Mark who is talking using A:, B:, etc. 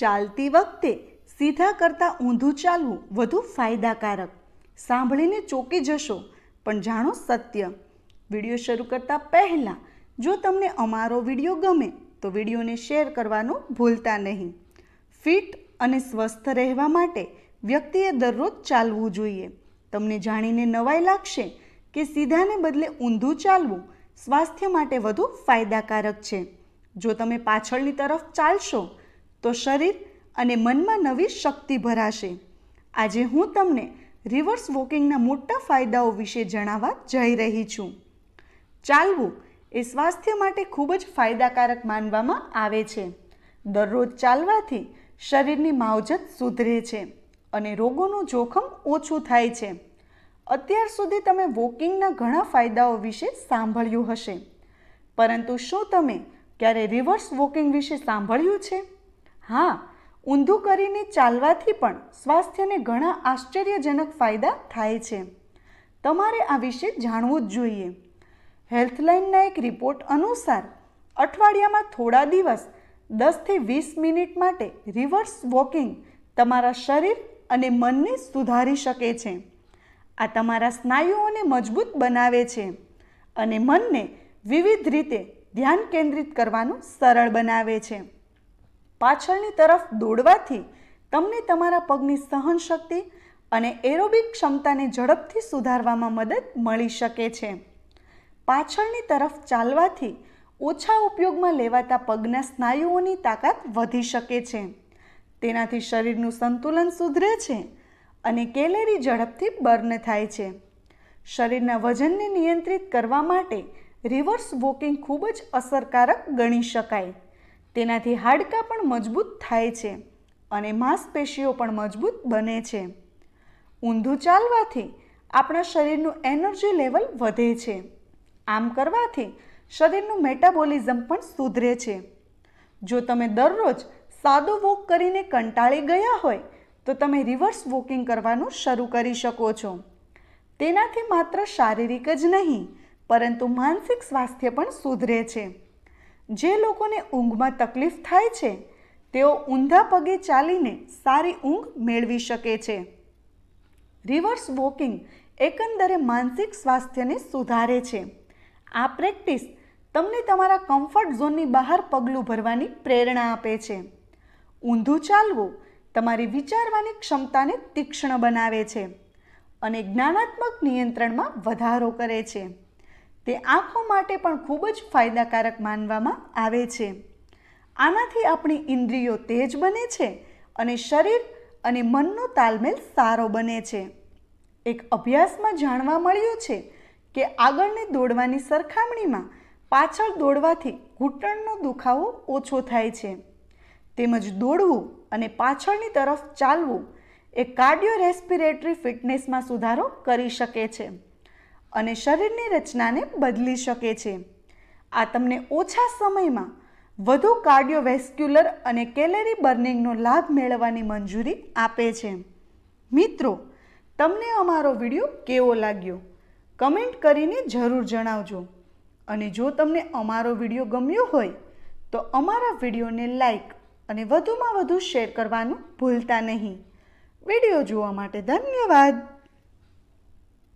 A: ચાલતી વખતે સીધા કરતાં ઊંધું ચાલવું વધુ ફાયદાકારક. સાંભળીને ચોંકી જશો, પણ જાણો સત્ય. વીડિયો શરૂ કરતાં પહેલાં, જો તમને અમારો વીડિયો ગમે, તો વિડીયોને શેર કરવાનું ભૂલતા નહીં. ફિટ અને સ્વસ્થ રહેવા માટે વ્યક્તિએ દરરોજ ચાલવું જોઈએ. તમને જાણીને નવાઈ લાગશે કે સીધાને બદલે ઊંધું ચાલવું સ્વાસ્થ્ય માટે વધુ ફાયદાકારક છે. જો તમે પાછળની તરફ ચાલશો તો શરીર અને મનમાં નવી શક્તિ ભરાશે. આજે હું તમને રિવર્સ વોકિંગના મોટા ફાયદાઓ વિશે જણાવવા જઈ રહી છું. ચાલવું એ સ્વાસ્થ્ય માટે ખૂબ જ ફાયદાકારક માનવામાં આવે છે. દરરોજ ચાલવાથી શરીરની માવજત સુધરે છે અને રોગોનું જોખમ ઓછું થાય છે. અત્યાર સુધી તમે વોકિંગના ઘણા ફાયદાઓ વિશે સાંભળ્યું હશે. પરંતુ શું તમે ક્યારે રિવર્સ વોકિંગ વિશે સાંભળ્યું છે? હા, ઊંધું કરીને ચાલવાથી પણ સ્વાસ્થ્યને ઘણા આશ્ચર્યજનક ફાયદા થાય છે. તમારે આ વિશે જાણવું જ જોઈએ. હેલ્થલાઇનના એક રિપોર્ટ અનુસાર, અઠવાડિયામાં થોડા દિવસ દસથી વીસ મિનિટ માટે રિવર્સ વોકિંગ તમારા શરીર અને મનને સુધારી શકે છે. આ તમારા સ્નાયુઓને મજબૂત બનાવે છે અને મનને વિવિધ રીતે ધ્યાન કેન્દ્રિત કરવાનું સરળ બનાવે છે. પાછળની તરફ દોડવાથી તમને તમારા પગની સહનશક્તિ અને એરોબિક ક્ષમતાને ઝડપથી સુધારવામાં મદદ મળી શકે છે. પાછળની તરફ ચાલવાથી ઓછા ઉપયોગમાં લેવાતા પગના સ્નાયુઓની તાકાત વધી શકે છે. તેનાથી શરીરનું સંતુલન સુધરે છે અને કેલેરી ઝડપથી બર્ન થાય છે. શરીરના વજનને નિયંત્રિત કરવા માટે રિવર્સ વોકિંગ ખૂબ જ અસરકારક ગણી શકાય. તેનાથી હાડકાં પણ મજબૂત થાય છે અને માંસપેશીઓ પણ મજબૂત બને છે. ઊંધું ચાલવાથી આપણા શરીરનું એનર્જી લેવલ વધે છે. આમ કરવાથી શરીરનું મેટાબોલિઝમ પણ સુધરે છે. જો તમે દરરોજ સાદો વોક કરીને કંટાળી ગયા હોય, તો તમે રિવર્સ વોકિંગ કરવાનું શરૂ કરી શકો છો. તેનાથી માત્ર શારીરિક જ નહીં, પરંતુ માનસિક સ્વાસ્થ્ય પણ સુધરે છે. જે લોકોને ઊંઘમાં તકલીફ થાય છે, તેઓ ઊંધા પગે ચાલીને સારી ઊંઘ મેળવી શકે છે. રિવર્સ વોકિંગ એકંદરે માનસિક સ્વાસ્થ્યને સુધારે છે. આ પ્રેક્ટિસ તમને તમારા કમ્ફર્ટ ઝોનની બહાર પગલું ભરવાની પ્રેરણા આપે છે. ઊંધું ચાલવું તમારી વિચારવાની ક્ષમતાને તીક્ષ્ણ બનાવે છે અને જ્ઞાનાત્મક નિયંત્રણમાં વધારો કરે છે. તે આંખો માટે પણ ખૂબ જ ફાયદાકારક માનવામાં આવે છે. આનાથી આપણી ઇન્દ્રિયો તેજ બને છે અને શરીર અને મનનો તાલમેલ સારો બને છે. એક અભ્યાસમાં જાણવા મળ્યું છે કે આગળને દોડવાની સરખામણીમાં પાછળ દોડવાથી ઘૂંટણનો દુખાવો ઓછો થાય છે. તેમજ દોડવું અને પાછળની તરફ ચાલવું એ કાર્ડિયો રેસ્પિરેટરી ફિટનેસમાં સુધારો કરી શકે છે. અને શરીરની રચનાને બદલી શકે છે. આ તમને ઓછા સમયમાં વધુ કાર્ડિયોવેસ્ક્યુલર અને કેલેરી બર્નિંગનો લાભ મેળવવાની મંજૂરી આપે છે. મિત્રો, તમને અમારો વીડિયો કેવો લાગ્યો? કમેન્ટ કરીને જરૂર જણાવજો. અને જો તમને અમારો વીડિયો ગમ્યો હોય, તો અમારા વિડીયોને લાઈક અને વધુમાં વધુ શેર કરવાનું ભૂલતા નહીં. વીડિયો જોવા માટે ધન્યવાદ.